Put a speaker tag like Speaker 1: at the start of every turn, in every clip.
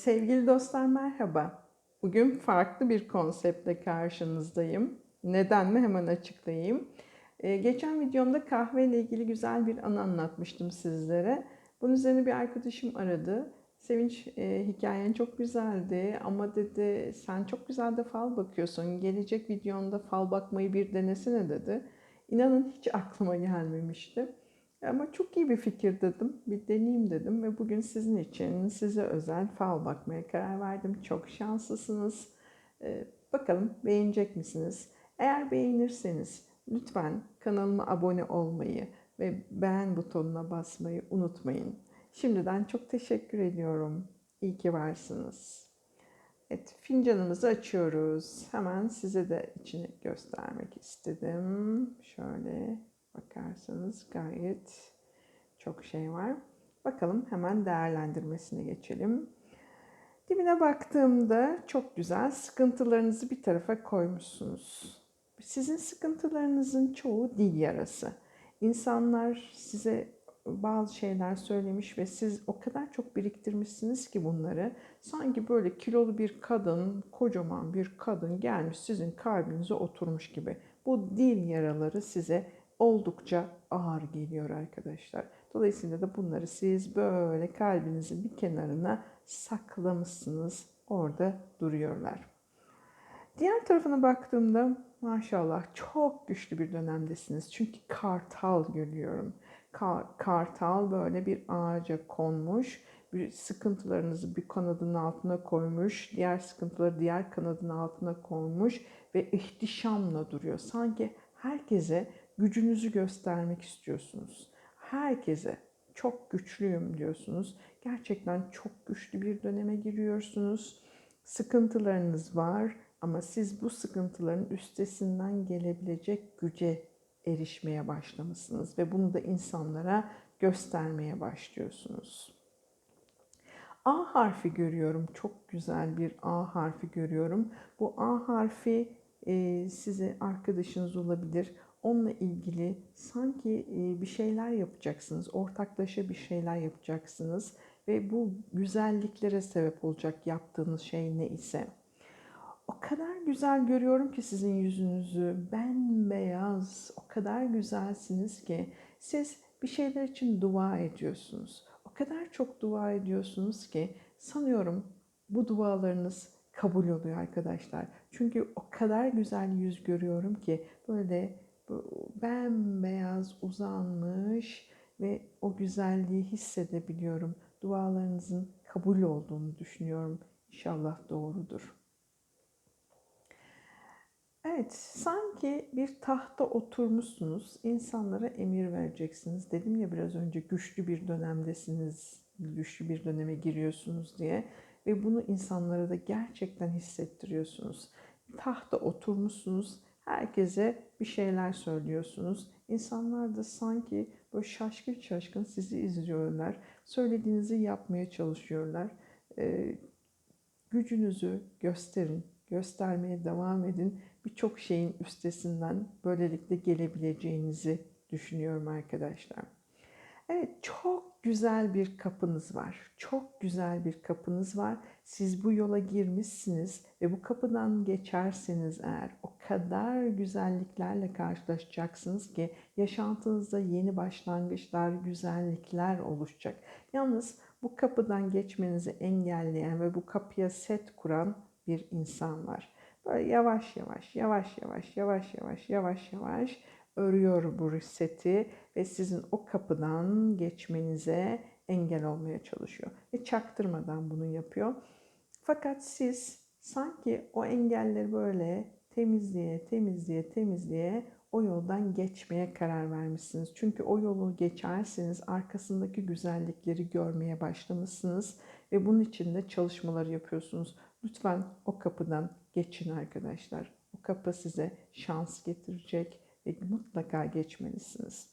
Speaker 1: Sevgili dostlar merhaba. Bugün farklı bir konseptle karşınızdayım. Neden mi hemen açıklayayım. Ee, geçen videomda kahve ile ilgili güzel bir anı anlatmıştım sizlere. Bunun üzerine bir arkadaşım aradı. Sevinç e, hikayen çok güzeldi ama dedi sen çok güzel de fal bakıyorsun. Gelecek videonda fal bakmayı bir denesene dedi. İnanın hiç aklıma gelmemişti. Ama çok iyi bir fikir dedim. Bir deneyeyim dedim ve bugün sizin için size özel fal bakmaya karar verdim. Çok şanslısınız. Ee, bakalım beğenecek misiniz? Eğer beğenirseniz lütfen kanalıma abone olmayı ve beğen butonuna basmayı unutmayın. Şimdiden çok teşekkür ediyorum. İyi ki varsınız. Evet, fincanımızı açıyoruz. Hemen size de içini göstermek istedim. Şöyle bakarsanız gayet çok şey var. Bakalım hemen değerlendirmesine geçelim. Dibine baktığımda çok güzel sıkıntılarınızı bir tarafa koymuşsunuz. Sizin sıkıntılarınızın çoğu dil yarası. İnsanlar size bazı şeyler söylemiş ve siz o kadar çok biriktirmişsiniz ki bunları. Sanki böyle kilolu bir kadın, kocaman bir kadın gelmiş sizin kalbinize oturmuş gibi. Bu dil yaraları size oldukça ağır geliyor arkadaşlar. Dolayısıyla da bunları siz böyle kalbinizin bir kenarına saklamışsınız. Orada duruyorlar. Diğer tarafına baktığımda maşallah çok güçlü bir dönemdesiniz. Çünkü kartal görüyorum. Kar, kartal böyle bir ağaca konmuş. Bir sıkıntılarınızı bir kanadın altına koymuş. Diğer sıkıntıları diğer kanadın altına koymuş. Ve ihtişamla duruyor. Sanki herkese gücünüzü göstermek istiyorsunuz. Herkese çok güçlüyüm diyorsunuz. Gerçekten çok güçlü bir döneme giriyorsunuz. Sıkıntılarınız var ama siz bu sıkıntıların üstesinden gelebilecek güce erişmeye başlamışsınız ve bunu da insanlara göstermeye başlıyorsunuz. A harfi görüyorum. Çok güzel bir A harfi görüyorum. Bu A harfi e, size arkadaşınız olabilir onunla ilgili sanki bir şeyler yapacaksınız, ortaklaşa bir şeyler yapacaksınız ve bu güzelliklere sebep olacak yaptığınız şey ne ise. O kadar güzel görüyorum ki sizin yüzünüzü, bembeyaz, o kadar güzelsiniz ki siz bir şeyler için dua ediyorsunuz. O kadar çok dua ediyorsunuz ki sanıyorum bu dualarınız kabul oluyor arkadaşlar. Çünkü o kadar güzel yüz görüyorum ki böyle bembeyaz uzanmış ve o güzelliği hissedebiliyorum. Dualarınızın kabul olduğunu düşünüyorum. İnşallah doğrudur. Evet, sanki bir tahta oturmuşsunuz, insanlara emir vereceksiniz. Dedim ya biraz önce güçlü bir dönemdesiniz, güçlü bir döneme giriyorsunuz diye. Ve bunu insanlara da gerçekten hissettiriyorsunuz. Tahta oturmuşsunuz, Herkese bir şeyler söylüyorsunuz. İnsanlar da sanki böyle şaşkın şaşkın sizi izliyorlar. Söylediğinizi yapmaya çalışıyorlar. Ee, gücünüzü gösterin, göstermeye devam edin. Birçok şeyin üstesinden böylelikle gelebileceğinizi düşünüyorum arkadaşlar. Evet çok güzel bir kapınız var. Çok güzel bir kapınız var. Siz bu yola girmişsiniz ve bu kapıdan geçerseniz eğer o kadar güzelliklerle karşılaşacaksınız ki yaşantınızda yeni başlangıçlar, güzellikler oluşacak. Yalnız bu kapıdan geçmenizi engelleyen ve bu kapıya set kuran bir insan var. Böyle yavaş yavaş, yavaş yavaş, yavaş yavaş, yavaş yavaş örüyor bu seti ve sizin o kapıdan geçmenize engel olmaya çalışıyor. Ve çaktırmadan bunu yapıyor. Fakat siz sanki o engelleri böyle temizliğe, temizliğe, temizliğe o yoldan geçmeye karar vermişsiniz. Çünkü o yolu geçerseniz arkasındaki güzellikleri görmeye başlamışsınız ve bunun için de çalışmalar yapıyorsunuz. Lütfen o kapıdan geçin arkadaşlar. O kapı size şans getirecek ve mutlaka geçmelisiniz.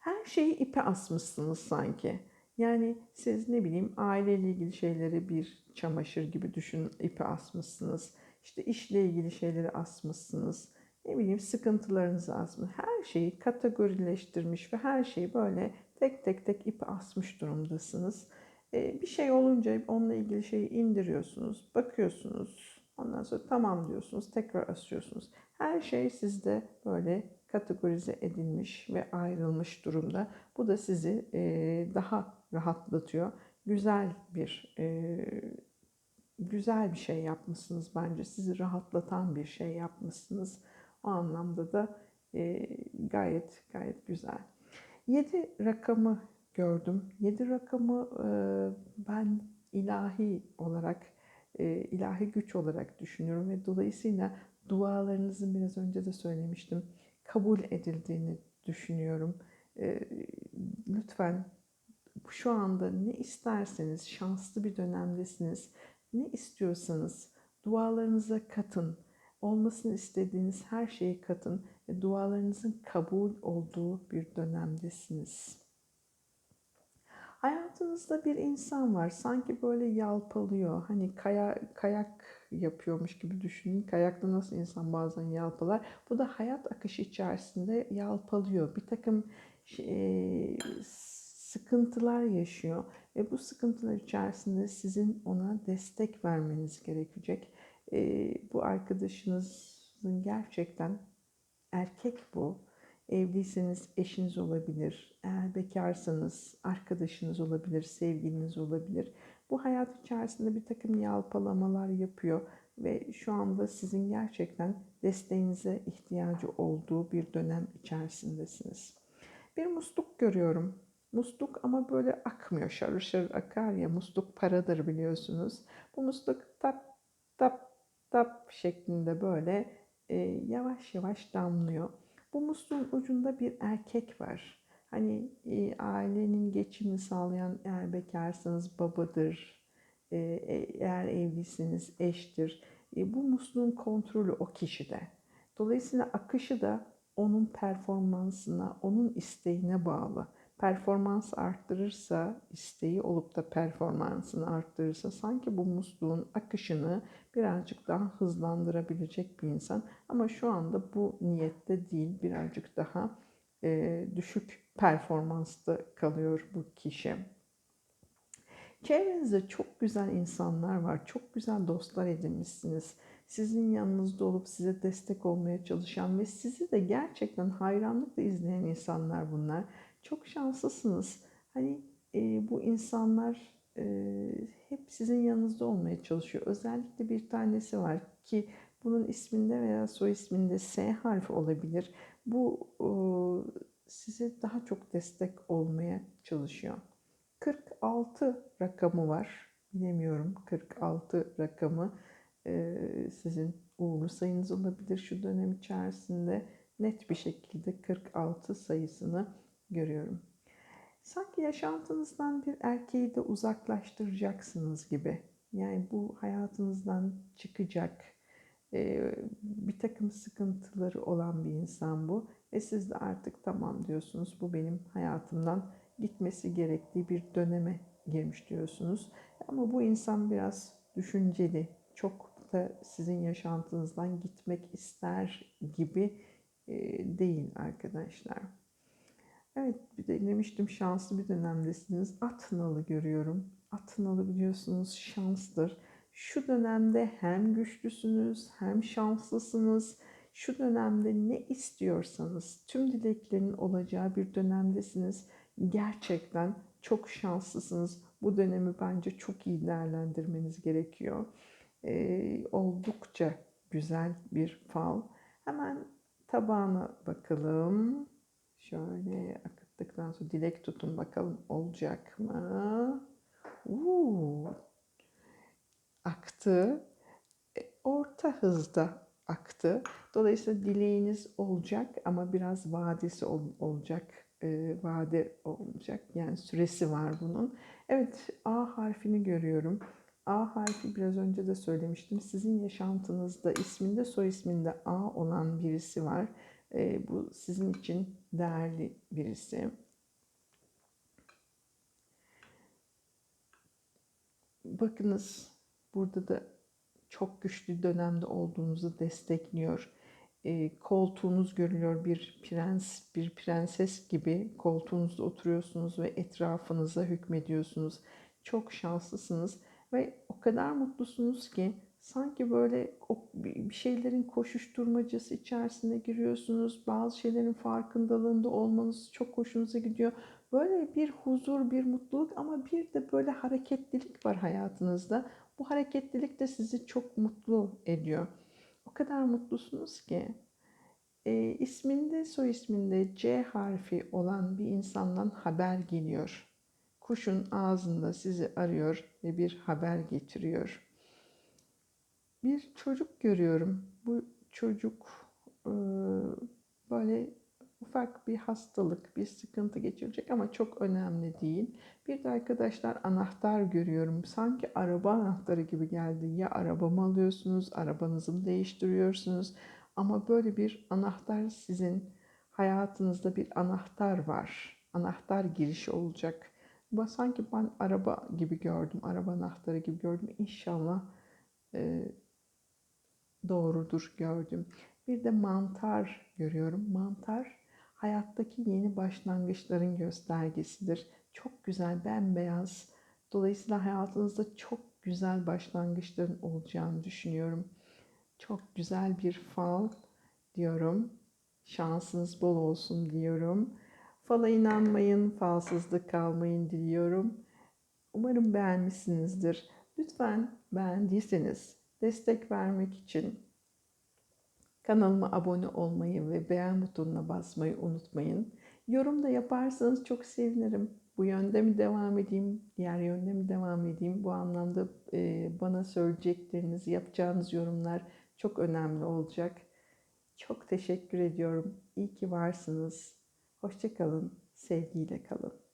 Speaker 1: Her şeyi ipe asmışsınız sanki. Yani siz ne bileyim aileyle ilgili şeyleri bir çamaşır gibi düşünün ipe asmışsınız. İşte işle ilgili şeyleri asmışsınız. Ne bileyim sıkıntılarınızı asmış. Her şeyi kategorileştirmiş ve her şeyi böyle tek tek tek ipe asmış durumdasınız. E, bir şey olunca onunla ilgili şeyi indiriyorsunuz, bakıyorsunuz. Ondan sonra tamam diyorsunuz, tekrar açıyorsunuz. Her şey sizde böyle kategorize edilmiş ve ayrılmış durumda. Bu da sizi e, daha rahatlatıyor. Güzel bir e, güzel bir şey yapmışsınız bence. Sizi rahatlatan bir şey yapmışsınız. O anlamda da e, gayet gayet güzel. 7 rakamı gördüm. 7 rakamı e, ben ilahi olarak, e, ilahi güç olarak düşünüyorum ve dolayısıyla dualarınızın biraz önce de söylemiştim kabul edildiğini düşünüyorum. E, lütfen şu anda ne isterseniz şanslı bir dönemdesiniz. Ne istiyorsanız dualarınıza katın. Olmasını istediğiniz her şeyi katın ve dualarınızın kabul olduğu bir dönemdesiniz. Hayatınızda bir insan var. Sanki böyle yalpalıyor. Hani kaya, kayak yapıyormuş gibi düşünün. Kayakta nasıl insan bazen yalpalar. Bu da hayat akışı içerisinde yalpalıyor. Bir takım e, sıkıntılar yaşıyor. Ve bu sıkıntılar içerisinde sizin ona destek vermeniz gerekecek. E, bu arkadaşınızın gerçekten erkek bu Evliyseniz eşiniz olabilir, eğer bekarsanız arkadaşınız olabilir, sevgiliniz olabilir. Bu hayat içerisinde bir takım yalpalamalar yapıyor ve şu anda sizin gerçekten desteğinize ihtiyacı olduğu bir dönem içerisindesiniz. Bir musluk görüyorum. Musluk ama böyle akmıyor. Şarır şarır akar ya. Musluk paradır biliyorsunuz. Bu musluk tap tap tap şeklinde böyle e, yavaş yavaş damlıyor. Bu musluğun ucunda bir erkek var. Hani e, ailenin geçimini sağlayan eğer bekarsanız babadır, e, e, eğer evlisiniz eştir. E, bu musluğun kontrolü o kişide. Dolayısıyla akışı da onun performansına, onun isteğine bağlı performans arttırırsa, isteği olup da performansını arttırırsa sanki bu musluğun akışını birazcık daha hızlandırabilecek bir insan. Ama şu anda bu niyette değil, birazcık daha e, düşük performansta kalıyor bu kişi. Çevrenizde çok güzel insanlar var, çok güzel dostlar edinmişsiniz. Sizin yanınızda olup size destek olmaya çalışan ve sizi de gerçekten hayranlıkla izleyen insanlar bunlar. Çok şanslısınız. Hani e, bu insanlar e, hep sizin yanınızda olmaya çalışıyor. Özellikle bir tanesi var ki bunun isminde veya soy isminde S harfi olabilir. Bu e, size daha çok destek olmaya çalışıyor. 46 rakamı var. Bilemiyorum 46 rakamı e, sizin uğurlu sayınız olabilir şu dönem içerisinde. Net bir şekilde 46 sayısını görüyorum. Sanki yaşantınızdan bir erkeği de uzaklaştıracaksınız gibi. Yani bu hayatınızdan çıkacak e, bir takım sıkıntıları olan bir insan bu. Ve siz de artık tamam diyorsunuz bu benim hayatımdan gitmesi gerektiği bir döneme girmiş diyorsunuz. Ama bu insan biraz düşünceli, çok da sizin yaşantınızdan gitmek ister gibi e, değil arkadaşlar. Evet bir de demiştim şanslı bir dönemdesiniz. At nalı görüyorum. At nalı biliyorsunuz şanstır. Şu dönemde hem güçlüsünüz hem şanslısınız. Şu dönemde ne istiyorsanız tüm dileklerin olacağı bir dönemdesiniz. Gerçekten çok şanslısınız. Bu dönemi bence çok iyi değerlendirmeniz gerekiyor. Ee, oldukça güzel bir fal. Hemen tabağına bakalım. Şöyle akıttıktan sonra dilek tutun bakalım olacak mı? Uuu, aktı. E, orta hızda aktı. Dolayısıyla dileğiniz olacak ama biraz vadesi ol, olacak. E, vade olacak. Yani süresi var bunun. Evet A harfini görüyorum. A harfi biraz önce de söylemiştim. Sizin yaşantınızda isminde soy isminde A olan birisi var. E, bu sizin için değerli birisi. Bakınız burada da çok güçlü dönemde olduğunuzu destekliyor. E, koltuğunuz görülüyor bir prens, bir prenses gibi koltuğunuzda oturuyorsunuz ve etrafınıza hükmediyorsunuz. çok şanslısınız ve o kadar mutlusunuz ki sanki böyle bir şeylerin koşuşturmacası içerisine giriyorsunuz. Bazı şeylerin farkındalığında olmanız çok hoşunuza gidiyor. Böyle bir huzur, bir mutluluk ama bir de böyle hareketlilik var hayatınızda. Bu hareketlilik de sizi çok mutlu ediyor. O kadar mutlusunuz ki e, isminde soy isminde C harfi olan bir insandan haber geliyor. Kuşun ağzında sizi arıyor ve bir haber getiriyor. Bir çocuk görüyorum. Bu çocuk e, böyle ufak bir hastalık, bir sıkıntı geçirecek ama çok önemli değil. Bir de arkadaşlar anahtar görüyorum. Sanki araba anahtarı gibi geldi. Ya arabamı alıyorsunuz, arabanızı değiştiriyorsunuz? Ama böyle bir anahtar sizin hayatınızda bir anahtar var. Anahtar girişi olacak. Bu sanki ben araba gibi gördüm, araba anahtarı gibi gördüm. İnşallah e, doğrudur gördüm. Bir de mantar görüyorum. Mantar hayattaki yeni başlangıçların göstergesidir. Çok güzel, bembeyaz. Dolayısıyla hayatınızda çok güzel başlangıçların olacağını düşünüyorum. Çok güzel bir fal diyorum. Şansınız bol olsun diyorum. Fala inanmayın, falsızlık kalmayın diliyorum. Umarım beğenmişsinizdir. Lütfen beğendiyseniz destek vermek için kanalıma abone olmayı ve beğen butonuna basmayı unutmayın. Yorum da yaparsanız çok sevinirim. Bu yönde mi devam edeyim, diğer yönde mi devam edeyim? Bu anlamda e, bana söyleyecekleriniz, yapacağınız yorumlar çok önemli olacak. Çok teşekkür ediyorum. İyi ki varsınız. Hoşçakalın. Sevgiyle kalın.